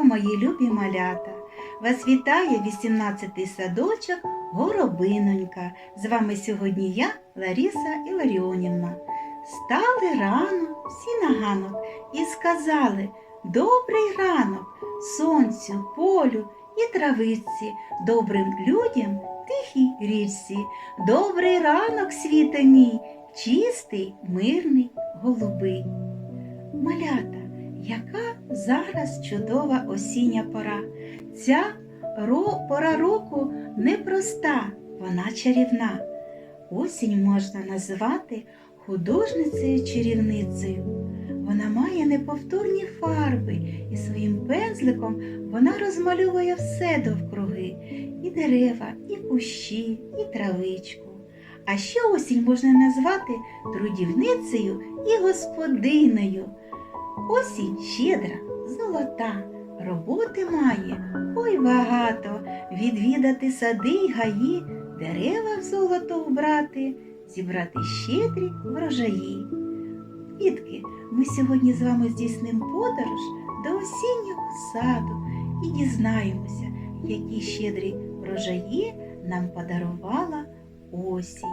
Ранку, мої любі малята! Вас вітає 18-й садочок Горобинонька. З вами сьогодні я, Ларіса Іларіонівна. Стали рано всі на ганок і сказали Добрий ранок сонцю, полю і травиці, добрим людям, тихій річці. Добрий ранок, світе мій, чистий, мирний, голубий. Малята, яка зараз чудова осіння пора. Ця ро- пора року непроста, вона чарівна. Осінь можна називати художницею-чарівницею. Вона має неповторні фарби, і своїм пензликом вона розмальовує все довкруги і дерева, і кущі, і травичку. А ще осінь можна назвати трудівницею і господинею. Осінь щедра, золота, роботи має, ой багато, відвідати сади й гаї, дерева в золото вбрати, зібрати щедрі врожаї. Дітки, ми сьогодні з вами здійснимо подорож до осіннього саду і дізнаємося, які щедрі врожаї нам подарувала осінь.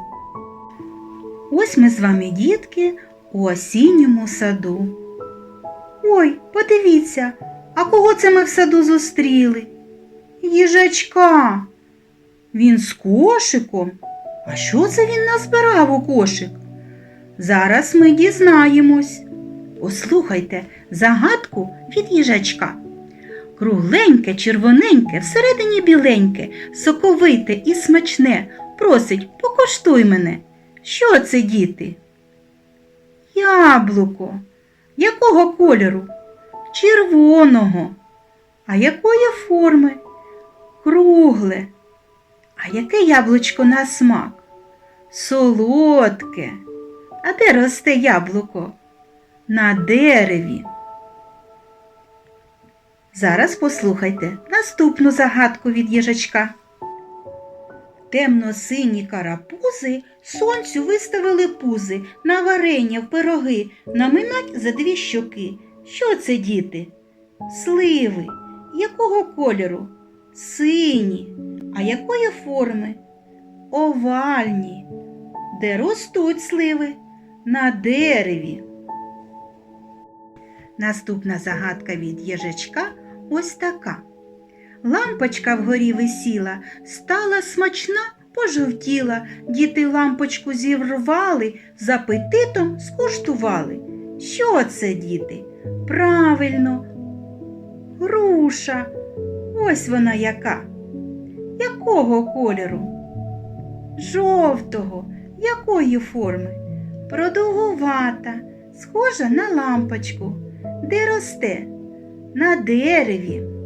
Ось ми з вами, дітки, у осінньому саду. Ой, подивіться, а кого це ми в саду зустріли? Їжачка. Він з кошиком. А що це він назбирав у кошик? Зараз ми дізнаємось. Послухайте загадку від їжачка. Кругленьке, червоненьке, всередині біленьке, соковите і смачне. Просить, покоштуй мене. Що це, діти? Яблуко. Якого кольору? Червоного. А якої форми? Кругле. А яке яблучко на смак? Солодке. А де росте яблуко? На дереві. Зараз послухайте наступну загадку від їжачка. Темно-сині карапузи сонцю виставили пузи на варення в пироги, наминать за дві щоки. Що це, діти? Сливи. Якого кольору? Сині. А якої форми? Овальні. Де ростуть сливи? На дереві. Наступна загадка від їжачка ось така. Лампочка вгорі висіла, стала смачна, пожовтіла. Діти лампочку зірвали, з апетитом скуштували. Що це, діти? Правильно, груша. Ось вона яка. Якого кольору? Жовтого. Якої форми? Продовгувата, схожа на лампочку. Де росте? На дереві.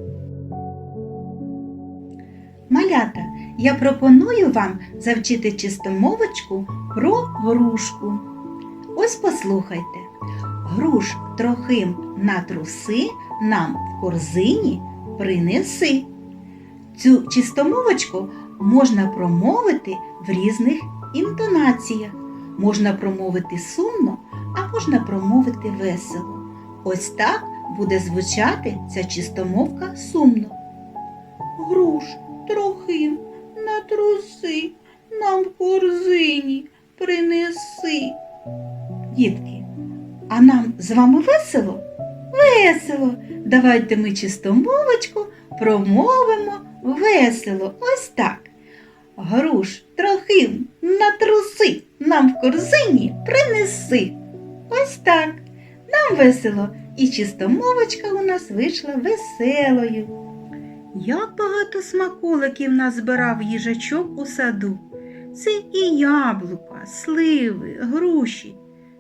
Малята, я пропоную вам завчити чистомовочку про грушку. Ось послухайте. Груш трохим на труси нам в корзині принеси. Цю чистомовочку можна промовити в різних інтонаціях. Можна промовити сумно, а можна промовити весело. Ось так буде звучати ця чистомовка сумно. Груш трохим на труси нам в корзині принеси. Дітки, а нам з вами весело? Весело! Давайте ми чистомовочку промовимо весело. Ось так. Груш трохим на труси нам в корзині принеси. Ось так. Нам весело, і чистомовочка у нас вийшла веселою. Як багато смаколиків назбирав їжачок у саду. Це і яблука, сливи, груші.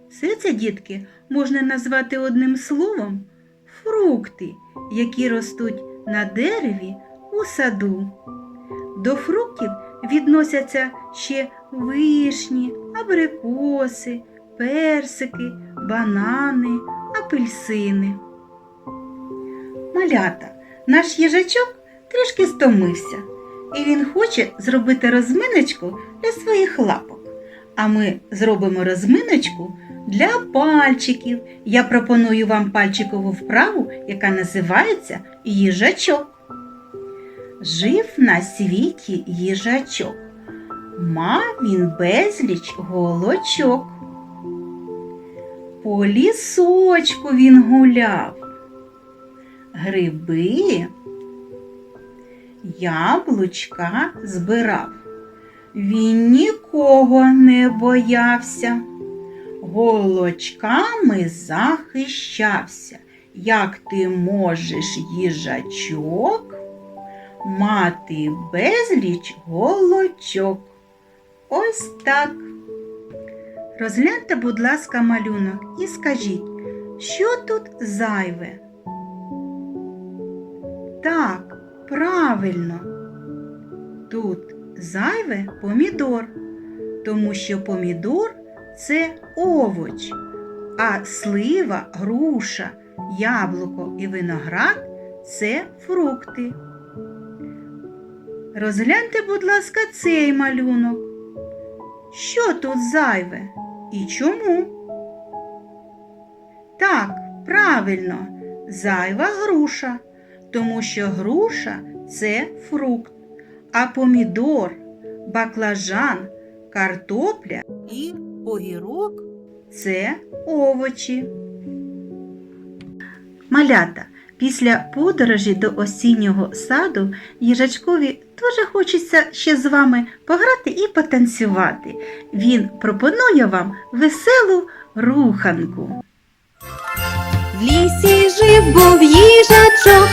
Все це, дітки, можна назвати одним словом фрукти, які ростуть на дереві у саду. До фруктів відносяться ще вишні, абрикоси, персики, банани, апельсини. Малята, наш їжачок трішки стомився, і він хоче зробити розминочку для своїх лапок. А ми зробимо розминочку Для пальчиків я пропоную вам пальчикову вправу, яка називається їжачок. Жив на світі їжачок. Мав він безліч голочок. По лісочку він гуляв. Гриби, яблучка збирав. Він нікого не боявся, голочками захищався. Як ти можеш, їжачок, мати безліч голочок? Ось так. Розгляньте, будь ласка, малюнок і скажіть, що тут зайве? Так, правильно. Тут зайве помідор, тому що помідор це овоч, а слива, груша, яблуко і виноград це фрукти. Розгляньте, будь ласка, цей малюнок. Що тут зайве і чому? Так, правильно, зайва груша, тому що груша це фрукт, а помідор, баклажан, картопля і огірок це овочі. Малята, після подорожі до осіннього саду їжачкові дуже хочеться ще з вами пограти і потанцювати. Він пропонує вам веселу руханку. В лісі жив був їжачок,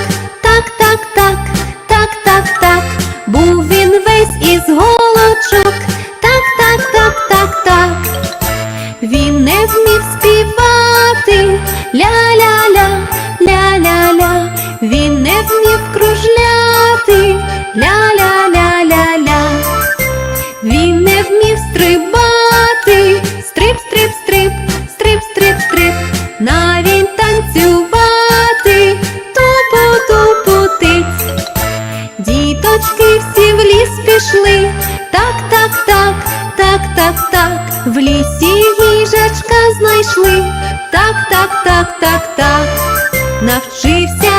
ля-ля-ля-ля-ля. Він не вмів стрибати, стрип, стрип, стрип, стрип, стрип, стрип, навіть танцювати, тупу, тупу тиць. Діточки всі в ліс пішли, так, так, так, так, так, так, в лісі їжачка знайшли, так, так, так, так, так, навчився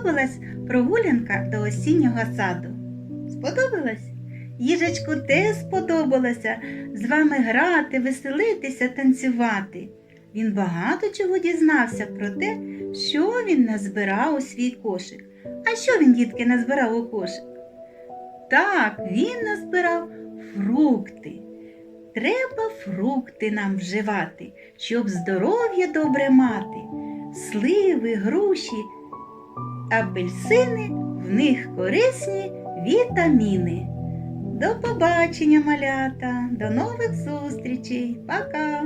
сподобалась прогулянка до осіннього саду? Сподобалась? Їжачку теж сподобалося з вами грати, веселитися, танцювати. Він багато чого дізнався про те, що він назбирав у свій кошик. А що він, дітки, назбирав у кошик? Так, він назбирав фрукти. Треба фрукти нам вживати, щоб здоров'я добре мати. Сливи, груші, апельсини, в них корисні вітаміни. До побачення, малята, до нових зустрічей. Пока!